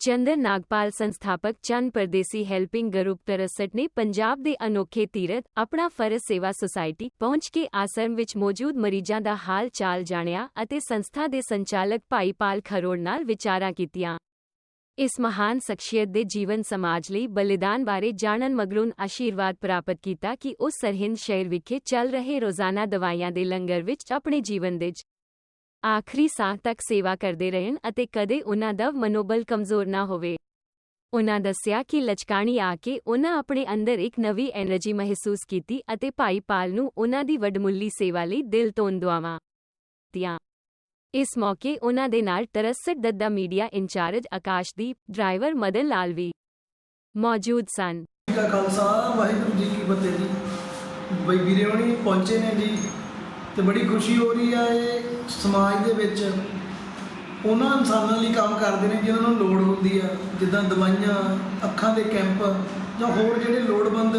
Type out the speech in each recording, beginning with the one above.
ਚੰਦਰ ਨਾਗਪਾਲ ਸੰਸਥਾਪਕ ਚੰਦ ਪਰਦੇਸੀ helping group ਤਰਸਟ ਨੇ ਪੰਜਾਬ ਦੇ ਅਨੋਖੇ ਤੀਰਥ, ਆਪਣਾ ਫਰਜ਼ ਸੇਵਾ ਸੁਸਾਇਟੀ, ਪਹੁੰਚ ਕੇ ਆਸਰਮ ਵਿੱਚ ਮੌਜੂਦ ਮਰੀਜ਼ਾਂ ਦਾ ਹਾਲ ਚਾਲ ਜਾਣਿਆ ਅਤੇ ਸੰਸਥਾ ਦੇ ਸੰਚਾਲਕ ਭਾਈ ਪਾਲ ਖਰੋੜ ਨਾਲ ਵਿਚਾਰਾਂ ਕੀਤੀਆਂ। ਇਸ ਮਹਾਨ ਸ਼ਖਸੀਅਤ ਦੇ ਜੀਵਨ ਸਮਾਜ ਲਈ ਬਲੀਦਾਨ ਬਾਰੇ ਜਾਣਨ ਮਗਰੋਂ ਆਸ਼ੀਰਵਾਦ ਪ੍ਰਾਪਤ ਕੀਤਾ ਕਿ ਉਸ ਸਰਹਿੰਦ ਸ਼ਹਿਰ ਵਿਖੇ ਚੱਲ ਰਹੇ ਰੋਜ਼ਾਨਾ ਦਵਾਈਆਂ ਦੇ ਲੰਗਰ ਵਿੱਚ ਆਪਣੇ ਜੀਵਨ ਦੇ ਆਖਰੀ ਸਾਹ ਤੱਕ ਸੇਵਾ ਕਰਦੇ ਰਹਿਣ ਅਤੇ ਕਦੇ ਉਹਨਾਂ ਦਾ ਮਨੋਬਲ ਕਮਜ਼ੋਰ ਨਾ ਹੋਵੇ। ਉਹਨਾਂ ਦੱਸਿਆ ਕਿ ਲਚਕਾਣੀ ਆ ਕੇ ਉਹਨਾਂ ਆਪਣੇ ਅੰਦਰ ਇੱਕ ਨਵੀਂ એનર્ਜੀ ਮਹਿਸੂਸ ਕੀਤੀ ਅਤੇ ਭਾਈ ਪਾਲ ਨੂੰ ਉਹਨਾਂ ਦੀ ਵੱਡਮੁੱਲੀ ਸੇਵਾ ਲਈ ਦਿਲ ਤੋਂ ਦੁਆਵਾਂ ਦਿੱਤੀਆਂ। ਇਸ ਮੌਕੇ ਉਹਨਾਂ ਦੇ ਨਾਲ 63 ਦੱਦਾ media incharge Akashdeep, driver Madan Lal ਵੀ ਮੌਜੂਦ ਸਨ। ਬਈ ਵੀਰੇ ਹੋਣੀ ਪਹੁੰਚੇ ਨੇ ਜੀ ਤੇ ਬੜੀ ਖੁਸ਼ੀ ਹੋ ਰਹੀ ਆ ਇਹ ਸਮਾਜ ਦੇ ਵਿੱਚ ਉਹਨਾਂ ਇਨਸਾਨਾਂ ਲਈ ਕੰਮ ਕਰਦੇ ਨੇ ਜਿਨ੍ਹਾਂ ਨੂੰ ਲੋੜ ਹੁੰਦੀ ਆ, ਜਿੱਦਾਂ ਦਵਾਈਆਂ, ਅੱਖਾਂ ਦੇ ਕੈਂਪ ਜਾਂ ਹੋਰ ਜਿਹੜੇ ਲੋੜਵੰਦ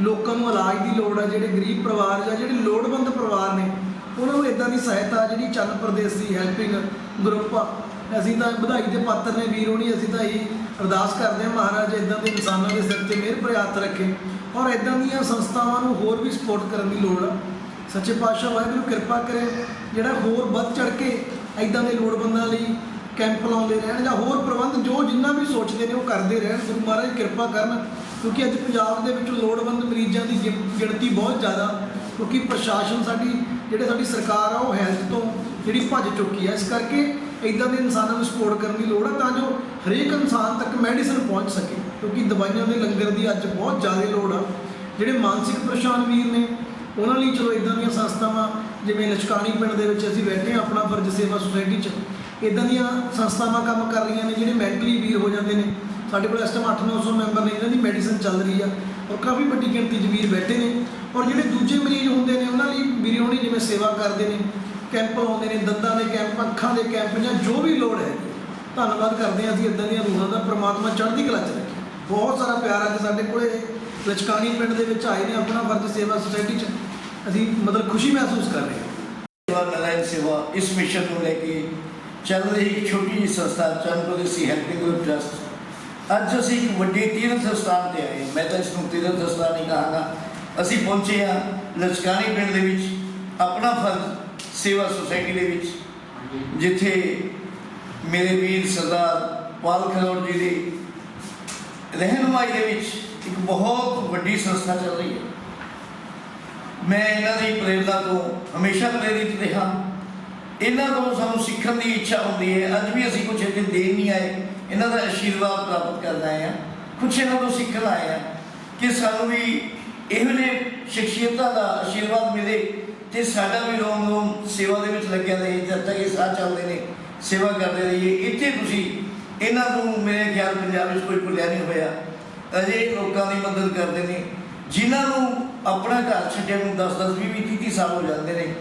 ਲੋਕਾਂ ਨੂੰ ਇਲਾਜ ਦੀ ਲੋੜ ਆ, ਜਿਹੜੇ ਗਰੀਬ ਪਰਿਵਾਰ ਜਾਂ ਜਿਹੜੇ ਲੋੜਵੰਦ ਪਰਿਵਾਰ ਨੇ, ਉਹਨਾਂ ਨੂੰ ਇਦਾਂ ਦੀ ਸਹਾਇਤਾ ਜਿਹੜੀ ਚੰਨ ਪ੍ਰਦੇਸ਼ ਦੀ ਹੈਲਪਿੰਗ ਗਰੁੱਪ ਆ। ਅਸੀਂ ਤਾਂ ਵਧਾਈ ਦੇ ਪਾਤਰ ਨੇ ਵੀਰ ਹੋਣੀ, ਅਸੀਂ ਤਾਂ ਇਹੀ ਅਰਦਾਸ ਕਰਦੇ ਹਾਂ ਮਹਾਰਾਜ ਇਦਾਂ ਦੇ ਇਨਸਾਨਾਂ ਦੇ ਸਿਰ ਤੇ ਮਿਹਰ ਭਰੇ ਰੱਖੇ ਔਰ ਇਦਾਂ ਦੀਆਂ ਸੰਸਥਾਵਾਂ ਨੂੰ ਹੋਰ ਵੀ ਸਪੋਰਟ ਕਰਨ ਦੀ ਲੋੜ ਆ। ਸੱਚੇ ਪਾਤਸ਼ਾਹ ਵਾਹਿਗੁਰੂ ਕਿਰਪਾ ਕਰੇ, ਜਿਹੜਾ ਹੋਰ ਵੱਧ ਚੜ ਕੇ ਇਦਾਂ ਦੇ ਲੋੜਵੰਦਾਂ ਲਈ ਕੈਂਪ ਲਾਉਂਦੇ ਰਹਿਣ ਜਾਂ ਹੋਰ ਪ੍ਰਬੰਧ ਜੋ ਜਿੰਨਾ ਵੀ ਸੋਚਦੇ ਨੇ ਉਹ ਕਰਦੇ ਰਹਿਣ, ਗੁਰੂ ਮਹਾਰਾਜ ਕਿਰਪਾ ਕਰਨ, ਕਿਉਂਕਿ ਅੱਜ ਪੰਜਾਬ ਦੇ ਵਿੱਚ ਲੋੜਵੰਦ ਮਰੀਜ਼ਾਂ ਦੀ ਗਿ- ਗਿਣਤੀ ਬਹੁਤ ਜ਼ਿਆਦਾ, ਕਿਉਂਕਿ ਪ੍ਰਸ਼ਾਸਨ ਸਾਡੀ, ਜਿਹੜੇ ਸਾਡੀ ਸਰਕਾਰ ਆ, ਉਹ ਹੈਲਥ ਤੋਂ ਜਿਹੜੀ ਭੱਜ ਚੁੱਕੀ ਹੈ ਇਸ ਕਰਕੇ ਇਦਾਂ ਦੇ ਇਨਸਾਨਾਂ ਨੂੰ ਸਪੋਰਟ ਕਰਨ ਦੀ ਲੋੜ ਹੈ ਤਾਂ ਜੋ ਹਰੇਕ ਇਨਸਾਨ ਤੱਕ ਮੈਡੀਸਨ ਪਹੁੰਚ ਸਕੇ, ਕਿਉਂਕਿ ਦਵਾਈਆਂ ਦੇ ਲੰਗਰ ਦੀ ਅੱਜ ਬਹੁਤ ਜ਼ਿਆਦਾ ਲੋੜ ਆ। ਜਿਹੜੇ ਮਾਨਸਿਕ ਪਰੇਸ਼ਾਨ ਵੀਰ ਨੇ ਉਹਨਾਂ ਲਈ ਚਲੋ ਇਦਾਂ ਦੀਆਂ ਸੰਸਥਾਵਾਂ, ਜਿਵੇਂ ਲਚਕਾਣੀ ਪਿੰਡ ਦੇ ਵਿੱਚ ਅਸੀਂ ਬੈਠੇ ਹਾਂ, ਆਪਣਾ ਫਰਜ਼ ਸੇਵਾ ਸੁਸਾਇਟੀ 'ਚ। ਇਦਾਂ ਦੀਆਂ ਸੰਸਥਾਵਾਂ ਕੰਮ ਕਰ ਰਹੀਆਂ ਨੇ, ਜਿਹੜੇ ਮੈਂਟਲੀ ਵੀਰ ਹੋ ਜਾਂਦੇ ਨੇ। ਸਾਡੇ ਕੋਲ ਇਸ ਟਾਈਮ 8-900 ਮੈਂਬਰ ਨੇ, ਇਹਨਾਂ ਦੀ ਮੈਡੀਸਨ ਚੱਲ ਰਹੀ ਆ। ਔਰ ਕਾਫੀ ਵੱਡੀ ਗਿਣਤੀ 'ਚ ਵੀਰ ਬੈਠੇ ਨੇ। ਔਰ ਜਿਹੜੇ ਦੂਜੇ ਮਰੀਜ਼ ਹੁੰਦੇ ਨੇ, ਉਹਨਾਂ ਲਈ ਵੀਰੇ ਹੋਣੀ ਜਿਵੇਂ ਸੇਵਾ ਕਰਦੇ ਨੇ, ਕੈਂਪ ਲਾਉਂਦੇ ਨੇ, ਦੰਦਾਂ ਦੇ ਕੈਂਪ, ਅੱਖਾਂ ਦੇ ਕੈਂਪ ਜਾਂ ਜੋ ਵੀ ਲੋੜ ਹੈ। ਧੰਨਵਾਦ ਕਰਦੇ ਹਾਂ ਅਸੀਂ ਇਦਾਂ ਦੀਆਂ ਰੂਹਾਂ ਦਾ ਪ੍ਰਮਾਤਮਾ ਚੜ੍ਹਦੀ ਕਲਾ 'ਚ ਬਹੁਤ ਸਾਰਾ ਪਿਆਰ ਅੱਜ ਸਾਡੇ ਕੋਲੇ ਲਚਕਾਨੀ ਪਿੰਡ ਦੇ ਵਿੱਚ ਆਏ ਨੇ ਆਪਣਾ ਫਰਜ਼ ਸੇਵਾ ਸੁਸਾਇਟੀ 'ਚ। ਅਸੀਂ ਮਤਲਬ ਖੁਸ਼ੀ ਮਹਿਸੂਸ ਕਰ ਰਹੇ ਹਾਂ। ਸੇਵਾ ਨਾਰਾਇਣ ਸੇਵਾ ਇਸ ਮਿਸ਼ਨ ਨੂੰ ਲੈ ਕੇ ਚੱਲ ਰਹੀ ਇੱਕ ਛੋਟੀ ਜਿਹੀ ਸੰਸਥਾ ਚੰਦਪ੍ਰਦੇਸੀ ਹੈਲਪਿੰਗ ਗਰੁੱਪ ਟਰਸਟ। ਅੱਜ ਅਸੀਂ ਇੱਕ ਵੱਡੇ ਤੀਰਥ ਸਥਾਨ ਤੇ ਆਏ ਮੈਂ ਤਾਂ ਇਸ ਨੂੰ ਤੀਰਥ ਸਥਾਨ ਨਹੀਂ ਕਹਾਂਗਾ। ਅਸੀਂ ਪਹੁੰਚੇ ਹਾਂ ਲਚਕਾਨੀ ਪਿੰਡ ਦੇ ਵਿੱਚ, ਆਪਣਾ ਫਰਜ਼ ਸੇਵਾ ਸੁਸਾਇਟੀ ਦੇ ਵਿੱਚ। ਜਿੱਥੇ ਮੇਰੇ ਵੀਰ ਸਰਦਾਰ ਪਾਲ ਖਰੋੜ ਜੀ ਦੇ ਰਹਿਨੁਮਾਈ ਦੇ ਵਿੱਚ ਇੱਕ ਬਹੁਤ ਵੱਡੀ ਸੰਸਥਾ ਚੱਲ ਰਹੀ ਹੈ। ਮੈਂ ਇਹਨਾਂ ਦੀ ਪ੍ਰੇਰਣਾ ਤੋਂ ਹਮੇਸ਼ਾ ਪ੍ਰੇਰਿਤ ਰਿਹਾ। ਇਹਨਾਂ ਤੋਂ ਸਾਨੂੰ ਸਿੱਖਣ ਦੀ ਇੱਛਾ ਹੁੰਦੀ ਹੈ। ਅੱਜ ਵੀ ਅਸੀਂ ਕੁਝ ਇੱਥੇ ਦੇਣ ਨਹੀਂ ਆਏ। ਇਹਨਾਂ ਦਾ ਆਸ਼ੀਰਵਾਦ ਪ੍ਰਾਪਤ ਕਰਨ ਆਏ ਹਾਂ। ਕੁਝ ਇਹਨਾਂ ਤੋਂ ਸਿੱਖਣ ਆਏ ਹਾਂ ਕਿ ਸਾਨੂੰ ਵੀ ਇਹੋ ਜਿਹੇ ਸ਼ਖਸੀਅਤਾਂ ਦਾ ਆਸ਼ੀਰਵਾਦ ਮਿਲੇ ਤੇ ਸਾਡਾ ਵੀ ਰੋਮ ਰੋਮ ਸੇਵਾ ਦੇ ਵਿੱਚ ਲੱਗਿਆ ਰਹੇ। ਜਦ ਤੱਕ ਇਹ ਸਾਹ ਚੱਲਦੇ ਨੇ, ਸੇਵਾ ਕਰਦੇ ਰਹੀਏ। ਇੱਥੇ ਤੁਸੀਂ ਇਹਨਾਂ ਨੂੰ ਮੇਰੇ ਖਿਆਲ ਪੰਜਾਬ ਵਿੱਚ ਕੋਈ ਭੁੱਲਿਆ ਨਹੀਂ ਹੋਇਆ। ਅਜੇ ਲੋਕਾਂ ਦੀ ਮਦਦ ਕਰਦੇ ਨੇ, ਜਿਨ੍ਹਾਂ ਨੂੰ ਆਪਣਾ ਘਰ ਛੱਡਿਆ ਨੂੰ 10 10 20 20 30 ਸਾਲ ਹੋ ਜਾਂਦੇ ਨੇ।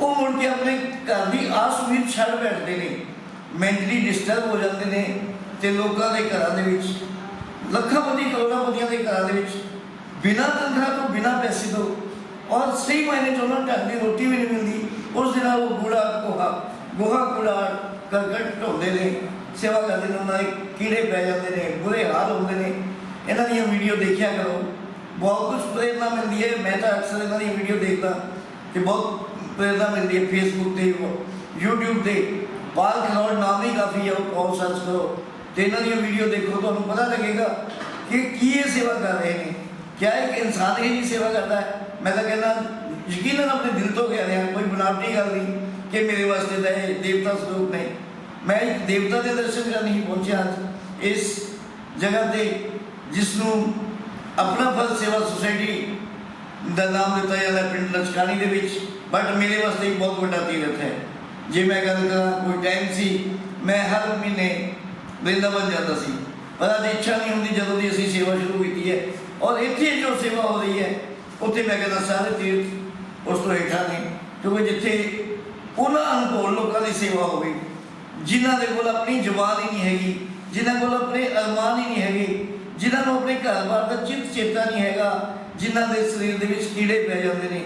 ਉਹ ਮੁੜ ਕੇ ਆਪਣੇ ਘਰ ਦੀ ਆਸ ਉਮੀਦ ਛੱਡ ਬੈਠਦੇ ਨੇ। ਮੈਂਟਲੀ ਡਿਸਟਰਬ ਹੋ ਜਾਂਦੇ ਨੇ ਤੇ ਲੋਕਾਂ ਦੇ ਘਰਾਂ ਦੇ ਵਿੱਚ, ਲੱਖਾਂ ਪਤੀ, ਕਰੋੜਾਂ ਪਤੀਆਂ ਦੇ ਘਰਾਂ ਦੇ ਵਿੱਚ। ਬਿਨਾਂ ਤਨਖਾਹ ਤੋਂ, ਬਿਨਾਂ ਪੈਸੇ ਤੋਂ। ਔਰ ਸਹੀ ਮਾਇਨੇ ਚ ਉਹਨਾਂ ਨੂੰ ਢੰਗ ਦੀ ਰੋਟੀ ਵੀ ਨਹੀਂ ਮਿਲਦੀ। ਉਸ ਦਿਨ ਉਹ ਕੂੜਾ ਕੋਹਾ ਗੋਹਾ ਕੂੜਾ, ਕਰਕਟ ਢੋਂਦੇ ਨੇ। ਸੇਵਾ ਕਰਦੇ ਨੇ, ਉਹਨਾਂ ਦੇ ਕੀੜੇ ਪੈ ਜਾਂਦੇ ਨੇ, ਬੁਰੇ ਹਾਲ ਹੁੰਦੇ ਨੇ। ਇਹਨਾਂ ਦੀਆਂ ਵੀਡੀਓ ਦੇਖਿਆ ਕਰੋ। ਬਹੁਤ ਕੁਝ ਪ੍ਰੇਰਨਾ ਮਿਲਦੀ ਹੈ। ਮੈਂ ਤਾਂ ਅਕਸਰ ਇਹਨਾਂ ਦੀ ਵੀਡੀਓ ਦੇਖਦਾ ਤੇ ਬਹੁਤ ਪ੍ਰੇਰਨਾ ਮਿਲਦੀ ਹੈ ਫੇਸਬੁੱਕ ਤੇ, YouTube ਤੇ। ਬਾਲ ਖਰੋੜ ਨਾਮ ਹੀ ਕਾਫੀ ਹੈ, ਉਹ ਪਾਓ ਸਰਚ ਕਰੋ। ਤੇ ਇਹਨਾਂ ਦੀਆਂ ਵੀਡੀਓ ਦੇਖੋ, ਤੁਹਾਨੂੰ ਪਤਾ ਲੱਗੇਗਾ ਕਿ ਕੀ ਇਹ ਸੇਵਾ ਕਰ ਰਹੇ ਨੇ। ਕਿਆ ਇੱਕ ਇਨਸਾਨ ਇਹ ਜੀ ਸੇਵਾ ਕਰਦਾ ਹੈ? ਮੈਂ ਤਾਂ ਕਹਿੰਦਾ, ਯਕੀਨਨ ਆਪਣੇ ਦਿਲ ਤੋਂ ਕਹਿ ਰਿਹਾ, ਕੋਈ ਬਨਾਵਟੀ ਗੱਲ ਨਹੀਂ ਕਿ ਮੇਰੇ ਵਾਸਤੇ ਤਾਂ ਇਹ ਦੇਵਤਾ ਸਰੂਪ ਨੇ। ਮੈਂ ਇੱਕ ਦੇਵਤਾ ਦੇ ਦਰਸ਼ਨ ਕਰਨ ਹੀ ਪਹੁੰਚਿਆ ਅੱਜ, ਇਸ ਜਗ੍ਹਾ ਤੇ ਜਿਸ ਨੂੰ ਆਪਣਾ ਫਲ ਸੇਵਾ ਸੁਸਾਇਟੀ ਦਾ ਨਾਮ ਦਿੱਤਾ ਜਾਂਦਾ ਪਿੰਡ ਲਚਕਾਣੀ ਦੇ ਵਿੱਚ। ਬਟ ਮੇਰੇ ਵਾਸਤੇ ਇੱਕ ਬਹੁਤ ਵੱਡਾ ਤੀਰਥ ਹੈ। ਜੇ ਮੈਂ ਗੱਲ ਕਰਾਂ, ਕੋਈ ਟਾਈਮ ਸੀ, ਮੈਂ ਹਰ ਮਹੀਨੇ ਵਰਿੰਦਾਵਨ ਜਾਂਦਾ ਸੀ। ਪਰ ਅੱਜ ਇੱਛਾ ਨਹੀਂ ਹੁੰਦੀ ਜਦੋਂ ਦੀ ਅਸੀਂ ਸੇਵਾ ਸ਼ੁਰੂ ਕੀਤੀ ਹੈ। ਔਰ ਇੱਥੇ ਜੋ ਸੇਵਾ ਹੋ ਰਹੀ ਹੈ, ਉੱਥੇ ਮੈਂ ਕਹਿੰਦਾ ਸਾਰੇ ਤੀਰਥ ਉਸ ਤੋਂ ਹੇਠਾਂ ਨੇ। ਕਿਉਂਕਿ ਜਿੱਥੇ ਉਹਨਾਂ ਅਨੁਭਵ ਲੋਕਾਂ ਦੀ ਸੇਵਾ ਹੋਵੇ ਜਿਨ੍ਹਾਂ ਦੇ ਕੋਲ ਆਪਣੀ ਜਬਾਨ ਹੀ ਨਹੀਂ ਹੈਗੀ, ਜਿਨ੍ਹਾਂ ਕੋਲ ਆਪਣੇ ਅਰਮਾਨ ਹੀ ਨਹੀਂ ਹੈਗੇ, ਜਿਨ੍ਹਾਂ ਨੂੰ ਆਪਣੇ ਘਰ-ਬਾਰ ਦਾ ਚਿੰਤ ਚੇਤਾ ਨਹੀਂ ਹੈਗਾ, ਜਿਨ੍ਹਾਂ ਦੇ ਸਰੀਰ ਦੇ ਵਿੱਚ ਕੀੜੇ ਪੈ ਜਾਂਦੇ ਨੇ,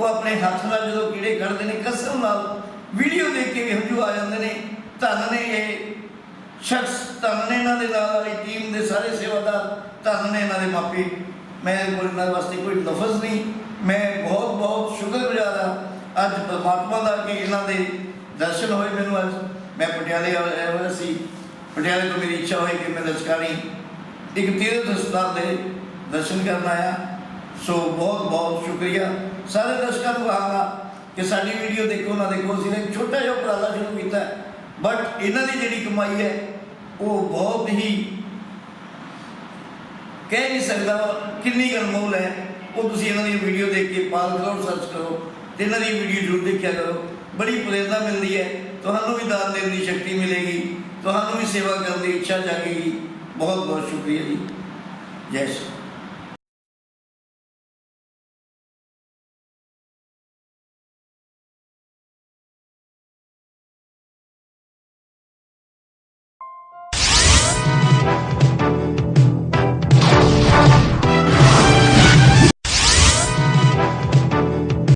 ਉਹ ਆਪਣੇ ਹੱਥ ਨਾਲ ਜਦੋਂ ਕੀੜੇ ਕੱਢਦੇ ਨੇ ਕਸਮ ਨਾਲ ਵੀਡੀਓ ਦੇਖ ਕੇ ਵੀ ਹੰਝੂ ਆ ਜਾਂਦੇ ਨੇ, ਧੰਨ ਨੇ ਇਹ ਸ਼ਖਸ, ਧੰਨ ਨੇ ਇਹਨਾਂ ਦੇ ਨਾਲ ਵਾਲੀ ਟੀਮ ਦੇ ਸਾਰੇ ਸੇਵਾਦਾਰ, ਧੰਨ ਨੇ ਇਹਨਾਂ ਦੇ ਮਾਪੇ। ਮੈਂ ਕੋਲ ਇਹਨਾਂ ਵਾਸਤੇ ਕੋਈ ਲਫ਼ਜ਼ ਨਹੀਂ, ਮੈਂ ਬਹੁਤ ਬਹੁਤ ਸ਼ੁਕਰਗੁਜ਼ਾਰ ਹਾਂ। ਅੱਜ ਪਰਮਾਤਮਾ ਦਾ ਕਿ ਇਹਨਾਂ ਦੇ ਦਰਸ਼ਨ ਹੋਏ ਮੈਨੂੰ ਅੱਜ। ਮੈਂ ਪਟਿਆਲੇ ਆਇਆ ਹੋਇਆ ਸੀ। ਪਟਿਆਲੇ ਤੋਂ ਮੇਰੀ ਇੱਛਾ ਹੋਈ ਕਿ ਮੈਂ ਦਰਸ਼ਕਾਰੀ ਇੱਕ ਤੀਰਥ ਸਥਾਨ ਦੇ ਦਰਸ਼ਨ ਕਰਨ ਆਇਆ। ਸੋ ਬਹੁਤ ਬਹੁਤ ਸ਼ੁਕਰੀਆ। ਸਾਰੇ ਦਰਸ਼ਕਾਂ ਨੂੰ ਕਹਾਂਗਾ ਕਿ ਸਾਡੀ ਵੀਡੀਓ ਦੇਖੋ ਨਾ ਦੇਖੋ। ਅਸੀਂ ਨੇ ਛੋਟਾ ਜਿਹਾ ਉਪਰਾਲਾ ਸ਼ੁਰੂ ਕੀਤਾ। ਬਟ ਇਹਨਾਂ ਦੀ ਜਿਹੜੀ ਕਮਾਈ ਹੈ, ਉਹ ਬਹੁਤ ਹੀ ਕਹਿ ਨਹੀਂ ਸਕਦਾ ਕਿੰਨੀ ਕੁ ਅਨਮੋਲ ਹੈ। ਉਹ ਤੁਸੀਂ ਇਹਨਾਂ ਦੀ ਵੀਡੀਓ ਦੇਖ ਕੇ ਪਾਲ ਕਰੋ ਸਰਚ ਕਰੋ ਤੇ ਇਹਨਾਂ ਦੀ ਵੀਡੀਓ ਜ਼ਰੂਰ ਦੇਖਿਆ ਕਰੋ। ਬੜੀ ਪ੍ਰੇਰਨਾ ਮਿਲਦੀ ਹੈ। ਤੁਹਾਨੂੰ ਵੀ ਦਾਨ ਦੇਣ ਦੀ ਸ਼ਕਤੀ ਮਿਲੇਗੀ। ਤੁਹਾਨੂੰ ਵੀ ਸੇਵਾ ਕਰਨ ਦੀ ਇੱਛਾ ਜਾਗੇਗੀ। ਬਹੁਤ ਬਹੁਤ ਸ਼ੁਕਰੀਆ ਜੀ। ਜੈ ਸ਼੍ਰੀ